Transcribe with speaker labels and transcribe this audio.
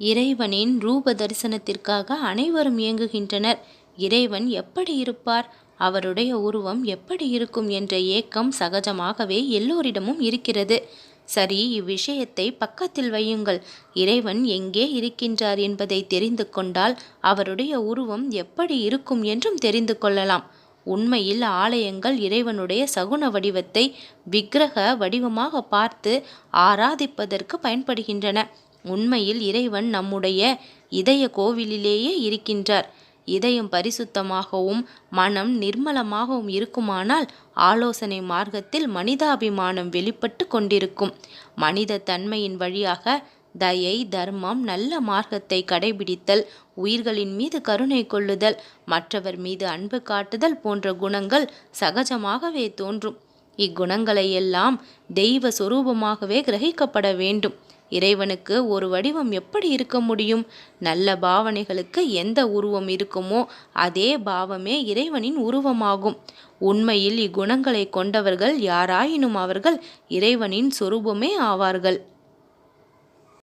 Speaker 1: இறைவனின் ரூப தரிசனத்திற்காக அனைவரும் இயங்குகின்றனர். இறைவன் எப்படி இருப்பார்? அவருடைய உருவம் எப்படி இருக்கும் என்ற ஏக்கம் சகஜமாகவே எல்லோரிடமும் இருக்கிறது. சரி இவ்விஷயத்தை பக்கத்தில் வையுங்கள். இறைவன் எங்கே இருக்கின்றார் என்பதை தெரிந்து கொண்டால் அவருடைய உருவம் எப்படி இருக்கும் என்றும் தெரிந்து கொள்ளலாம். உண்மையில் ஆலயங்கள் இறைவனுடைய சகுன வடிவத்தை விக்கிரக வடிவமாக பார்த்து ஆராதிப்பதற்கு பயன்படுகின்றன. உண்மையில் இறைவன் நம்முடைய இதய கோவிலிலேயே இருக்கின்றார். இதயம் பரிசுத்தமாகவும் மனம் நிர்மலமாகவும் இருக்குமானால் ஆலோசனை மார்க்கத்தில் மனிதாபிமானம் வெளிப்பட்டு கொண்டிருக்கும். மனித தன்மையின் வழியாக தயை தர்மம் நல்ல மார்க்கத்தை கடைபிடித்தல் உயிர்களின் மீது கருணை கொள்ளுதல் மற்றவர் மீது அன்பு காட்டுதல் போன்ற குணங்கள் சகஜமாகவே தோன்றும். இக்குணங்களை எல்லாம் தெய்வ சொரூபமாகவே கிரகிக்கப்பட வேண்டும். இறைவனுக்கு ஒரு வடிவம் எப்படி இருக்க முடியும்? நல்ல பாவனைகளுக்கு எந்த உருவம் இருக்குமோ அதே பாவமே இறைவனின் உருவமாகும். உண்மையில் இக்குணங்களை கொண்டவர்கள் யாராயினும் அவர்கள் இறைவனின் சொரூபமே ஆவார்கள்.